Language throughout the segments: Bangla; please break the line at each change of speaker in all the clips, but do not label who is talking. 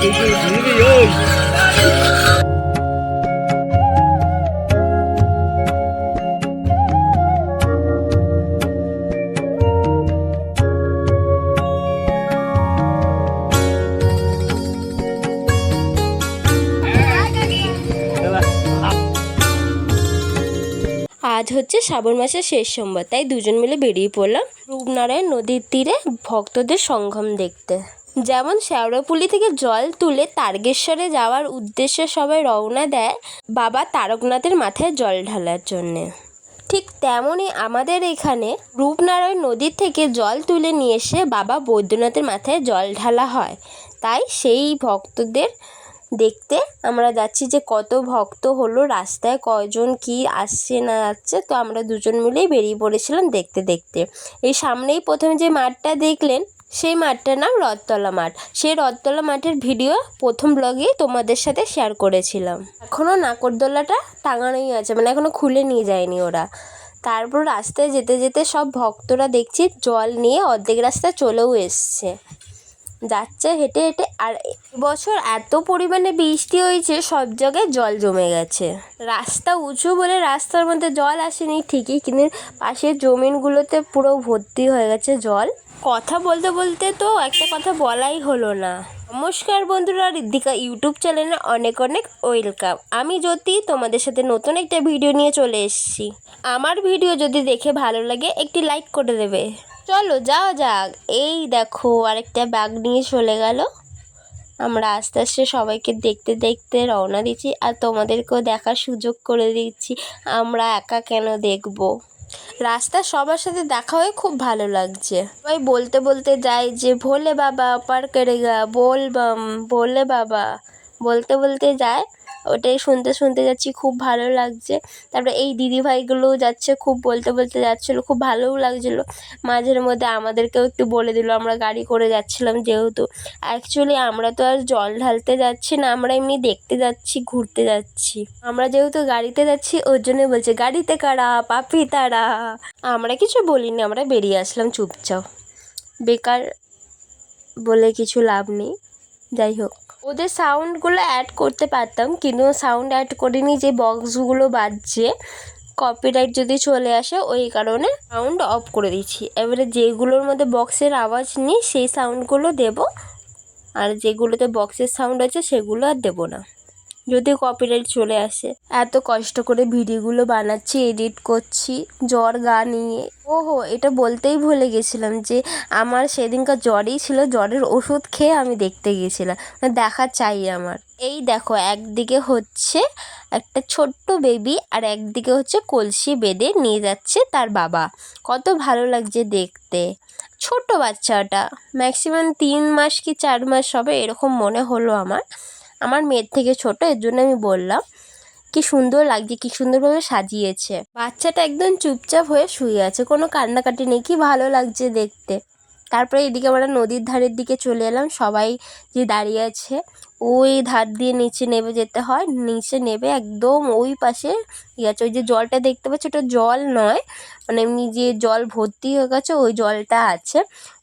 আজ হচ্ছে শ্রাবণ মাসের শেষ সোমবার, তাই দুজন মিলে বেরিয়ে পড়লাম রূপনারায়ণ নদীর তীরে ভক্তদের সঙ্গম দেখতে। যেমন শেওড়াপুলি থেকে জল তুলে তারকেশ্বরে যাওয়ার উদ্দেশ্যে সবাই রওনা দেয় বাবা তারকনাথের মাথায় জল ঢালার জন্যে। ঠিক তেমনই আমাদের এখানে রূপনারায়ণ নদীর থেকে জল তুলে নিয়ে এসে বাবা বৈদ্যনাথের মাথায় জল ঢালা হয়। তাই সেই ভক্তদের দেখতে আমরা যাচ্ছি যে কত ভক্ত হলো, রাস্তায় কজন কি আসছে না যাচ্ছে, তো আমরা দুজন মিলেই বেরিয়ে পড়েছিলাম দেখতে দেখতে। এই সামনেই প্রথমে যে মাঠটা দেখলেন সেই মাঠটার নাম রথতলা মাঠ। সেই রথতলা মাঠের ভিডিও প্রথম ব্লগে তোমাদের সাথে শেয়ার করেছিলাম। এখনও নাকরদোলাটা টাঙানোই আছে মানে এখনও খুলে নিয়ে যায়নি ওরা। তারপর রাস্তায় যেতে যেতে সব ভক্তরা দেখছি জল নিয়ে অর্ধেক রাস্তা চলেও এসছে। যাচ্ছে হেঁটে হেঁটে। আর বছর এত পরিমাণে বৃষ্টি হয়েছে, সব জায়গায় জল জমে গেছে। রাস্তা উঁচু বলে রাস্তার মধ্যে জল আসেনি, ঠিকই, কিন্তু পাশের জমিনগুলোতে পুরো ভর্তি হয়ে গেছে জল। কথা বলতে বলতে তো একটা কথা বলাই হলো না। নমস্কার বন্ধুরা ঋদ্ধিকা ইউটিউব চ্যানেলে অনেক অনেক ওয়েলকাম। আমি জ্যোতি, তোমাদের সাথে নতুন একটা ভিডিও নিয়ে চলে এসেছি। আমার ভিডিও যদি দেখে ভালো লাগে, একটি লাইক করে দেবে। চলো যাও যাক। এই দেখো আরেকটা ব্যাগ নিয়ে চলে গেল। আমরা আস্তে আস্তে সবাইকে দেখতে দেখতে রওনা দিচ্ছি আর তোমাদেরকেও দেখার সুযোগ করে দিচ্ছি। আমরা একা কেন দেখব? রাস্তা সবার সাথে দেখা হয়ে খুব ভালো লাগছে। সবাই বলতে বলতে যাই যে, ভোলে বাবা পার করেগা বল বাম, ভোলে বাবা। বলতে বলতে যায় ওটাই শুনতে শুনতে যাচ্ছি, খুব ভালো লাগছে। তারপরে এই দিদিভাইগুলোও যাচ্ছে, খুব বলতে বলতে যাচ্ছিল, খুব ভালোও লাগছিল। মাঝের মধ্যে আমাদেরকেও একটু বলে দিল, আমরা গাড়ি করে যাচ্ছিলাম যেহেতু। অ্যাকচুয়ালি আমরা তো আর জল ঢালতে যাচ্ছি না, আমরা এমনি দেখতে যাচ্ছি, ঘুরতে যাচ্ছি। আমরা যেহেতু গাড়িতে যাচ্ছি, ওর জন্যই বলছে, গাড়িতে কারা? পাপি তারা? আমরা কিছু বলিনি, আমরা বেরিয়ে আসলাম, চুপচাপ। বেকার বলে কিছু লাভ নেই, যাই হোক। ওদের সাউন্ডগুলো অ্যাড করতে পারতাম, কিন্তু সাউন্ড অ্যাড করিনি, যে বক্সগুলো বাজছে কপিরাইট যদি চলে আসে, ওই কারণে সাউন্ড অফ করে দিচ্ছি এবারে যেগুলোর মধ্যে বক্সের আওয়াজ নেই, সেই সাউন্ডগুলো দেব, আর যেগুলোতে বক্সের সাউন্ড আছে, সেগুলো আর দেবো না। যদি কপিরাইট চলে আসে। এত কষ্ট করে ভিডিওগুলো বানাচ্ছি এডিট করছি, জ্বর, গা নিয়ে। ওহো, এটা বলতেই ভুলে গেছিলাম যে আমার সেদিনকার জ্বরই ছিল, জ্বরের ওষুধ খেয়ে আমি দেখতে গিয়েছিলাম মানে দেখা চাই আমার। এই দেখো, একদিকে হচ্ছে একটা ছোট্ট বেবি আর একদিকে হচ্ছে কলসি বেঁধে নিয়ে যাচ্ছে তার বাবা। কত ভালো লাগছে দেখতে। ছোট বাচ্চাটা ম্যাক্সিমাম তিন মাস কি চার মাস হবে এরকম মনে হলো আমার। আমার মেয়ের থেকে ছোট, এর জন্য আমি বললাম, কি সুন্দর লাগছে, কি সুন্দরভাবে সাজিয়েছে। বাচ্চাটা একদম চুপচাপ হয়ে শুয়ে আছে, কোনো কান্নাকাটি নেই, কি ভালো লাগছে দেখতে। তারপরে এদিকে আমরা নদীর ধারের দিকে চলে এলাম, সবাই যে দাঁড়িয়ে আছে ওই ধার দিয়ে নিচে নেমে যেতে হয়। নিচে নেবে একদম ওই পাশে ঠিক আছে, ওই যে জলটা দেখতে পাচ্ছ ওটা জল নয় মানে এমনি যে জল ভর্তি হয়ে গেছে ওই জলটা আছে।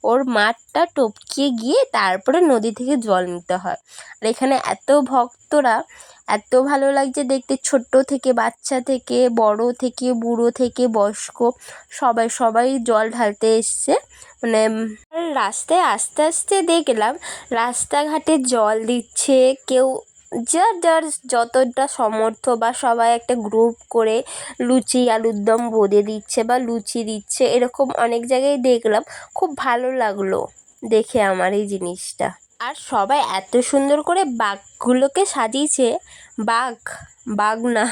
ওর মাঠটা টপকিয়ে গিয়ে তারপরে নদী থেকে জল নিতে হয়। আর এখানে এত ভক্তরা এত ভালো লাগছে দেখতে। ছোট্ট থেকে, বাচ্চা থেকে, বড় থেকে, বুড়ো থেকে, বয়স্ক, সবাই সবাই জল ঢালতে এসছে। মানে রাস্তায় আস্তে আস্তে দেখলাম, রাস্তাঘাটে জল দিচ্ছে, কেউ যার যার যতটা সমর্থ বা সবাই একটা গ্রুপ করে লুচি, আলুর দম বোঁদে দিচ্ছে বা লুচি দিচ্ছে, এরকম অনেক জায়গায় দেখলাম। খুব ভালো লাগল দেখে আমার এই জিনিসটা। আর সবাই এত সুন্দর করে বাঘগুলোকে সাজিয়েছে। বাঘ বাঘ না।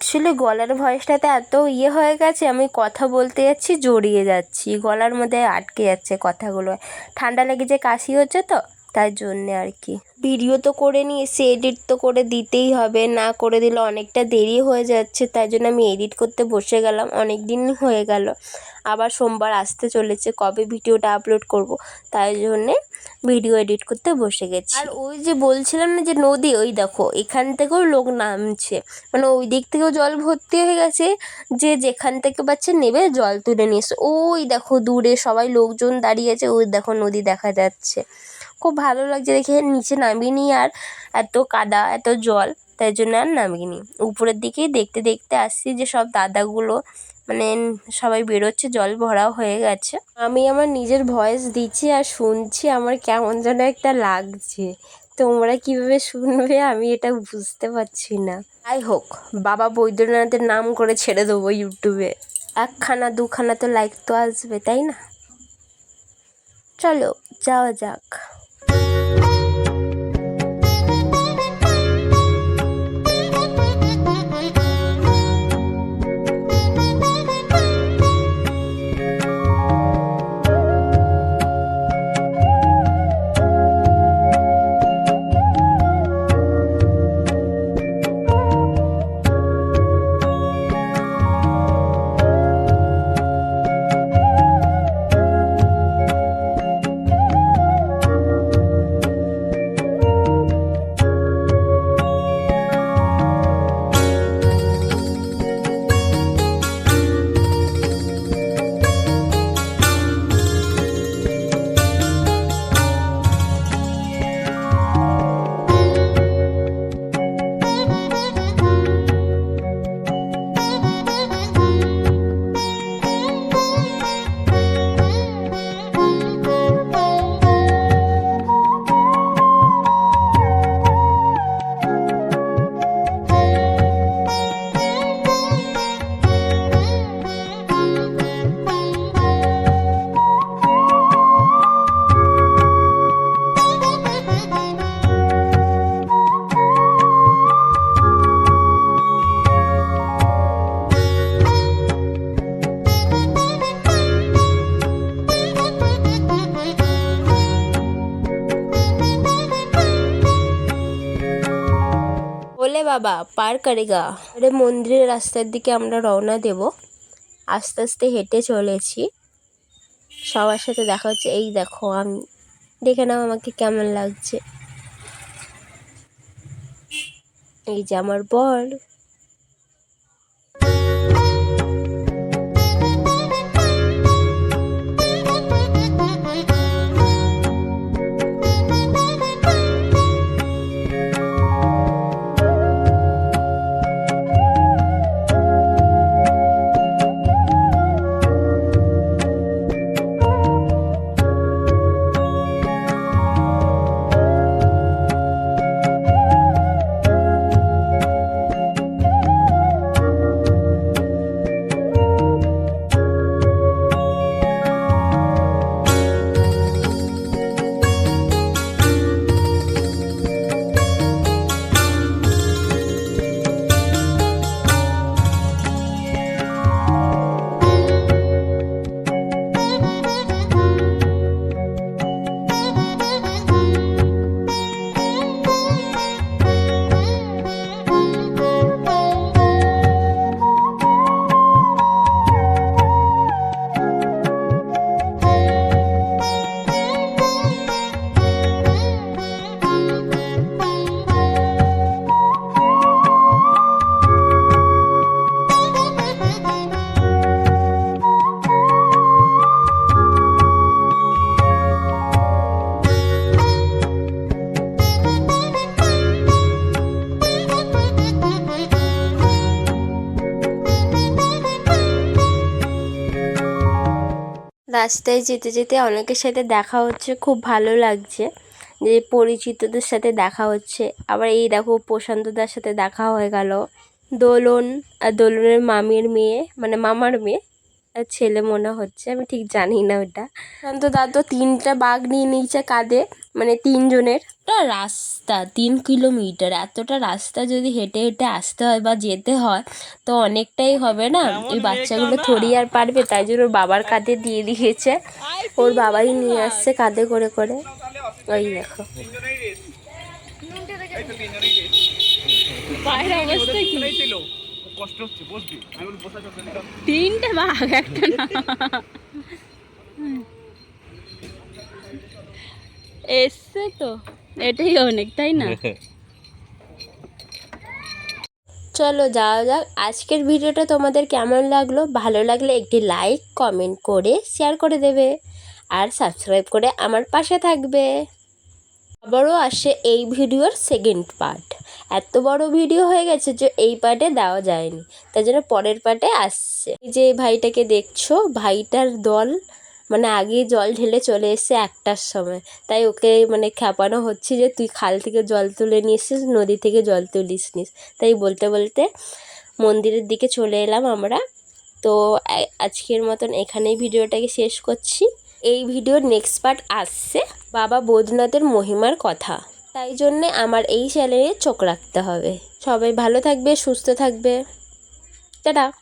আসলে গলার ভয়েসটাতে এত ইয়ে হয়ে গেছে, আমি কথা বলতে যাচ্ছি, জড়িয়ে যাচ্ছি। গলার মধ্যে আটকে যাচ্ছে কথাগুলো। ঠান্ডা লেগে যে কাশি হচ্ছে তো? তাই জন্যে আর কি। ভিডিও তো করে নিয়েছি এডিট তো করে দিতেই হবে, না করে দিলে অনেকটা দেরি হয়ে যাচ্ছে, তাই জন্য আমি এডিট করতে বসে গেলাম অনেক দিন হয়ে গেল। আবার সোমবার আসতে চলেছে, কবে ভিডিওটা আপলোড করব, তাই জন্যে ভিডিও এডিট করতে বসে গেছি। আর ওই যে বলছিলাম না যে নদী, ওই দেখো, এখান থেকেও লোক নামছে মানে ওই দিক থেকেও জল ভর্তি হয়ে গেছে, যে যেখান থেকে পাচ্ছে নেবে জল তুলে নিয়ে এসে, ওই দেখো দূরে সবাই লোকজন দাঁড়িয়ে আছে, ওই দেখো নদী দেখা যাচ্ছে। খুব ভালো লাগছে দেখে নিচে নামিনি আর এত কাদা, এত জল, তাই জন্য আর নামিনি উপরের দিকেই দেখতে দেখতে আসছি যে সব দাদাগুলো মানে সবাই বেরোচ্ছে, জল ভরাও হয়ে গেছে। আমি আমার নিজের ভয়েস দিচ্ছি আর শুনছি, আমার কেমন যেন একটা লাগছে। তোমরা কীভাবে শুনবে আমি এটা বুঝতে পারছি না। যাই হোক, বাবা বৈদ্যনাথের নাম করে ছেড়ে দেবো ইউটিউবে একখানা, দুখানা তো লাইক তো আসবে, তাই না? চলো, যাওয়া যাক। বাবা, পার করেগা। আরে মন্দিরের রাস্তার দিকে আমরা রওনা দেব। আস্তে আস্তে হেঁটে চলেছি। সবার সাথে দেখা হচ্ছে। এই দেখো, আমি দেখে নাও আমাকে কেমন লাগছে। এই যে আমার বর। রাস্তায় যেতে যেতে অনেকের সাথে দেখা হচ্ছে, খুব ভালো লাগছে। যে পরিচিতদের সাথে দেখা হচ্ছে। আবার এই দেখো প্রশান্তদার সাথে দেখা হয়ে গেল। দোলন আর দোলনের মামির মেয়ে মানে মামার মেয়ে। ছেলে মনে হচ্ছে আমি ঠিক জানি না ওটা। প্রশান্ত দা তো তিনটা বাঘ নিয়ে নিয়েছে কাঁধে মানে তিনজনের। রাস্তা তিন কিলোমিটার এতটা রাস্তা যদি হেঁটে হেঁটে আসতে হয় বা যেতে হয় তো অনেকটাই হবে না? ওই বাচ্চাগুলো থরি আর পারবে তাই জন্য ওর বাবার কাঁধে দিয়ে দিয়েছে। ওর বাবাই নিয়ে আসছে কাঁধে করে করে। ওই দেখো।
অবস্থা কি?
কষ্ট হচ্ছে, বসবি। আমি বলি, বসা দিলাম
তিনটে বাঘ, একটা না। তো, এটাই অনেক, তাই না?
চলো যাওয়া যাক। আজকের ভিডিওটা তোমাদের কেমন লাগল? ভালো লাগলে একটি লাইক কমেন্ট করে শেয়ার করে দেবে। আর সাবস্ক্রাইব করে আমার পাশে থাকবে। আবারও আসে এই ভিডিওর সেকেন্ড পার্ট এত বড় ভিডিও হয়ে গেছে যে এই পার্টে দেওয়া যায়নি। তাই জন্য পরের পার্টে আসছে। যে ভাইটাকে দেখছ, ভাইটার দল মানে আগেই জল ঢেলে চলে এসছে একটার সময়। তাই ওকে মানে খ্যাপানো হচ্ছে যে তুই খাল থেকে জল তুলে নিয়ে নদী থেকে জল তুলিস নিস তাই বলতে বলতে মন্দিরের দিকে চলে এলাম আমরা। তো আজকের মতন এখানেই ভিডিওটাকে শেষ করছি। এই ভিডিওর নেক্সট পার্ট আসছে। বাবা বৈদ্যনাথের মহিমার কথা। তাই জন্যে আমার এই চ্যানেলে চোখ রাখতে হবে। সবাই ভালো থাকবে, সুস্থ থাকবে। টাটা।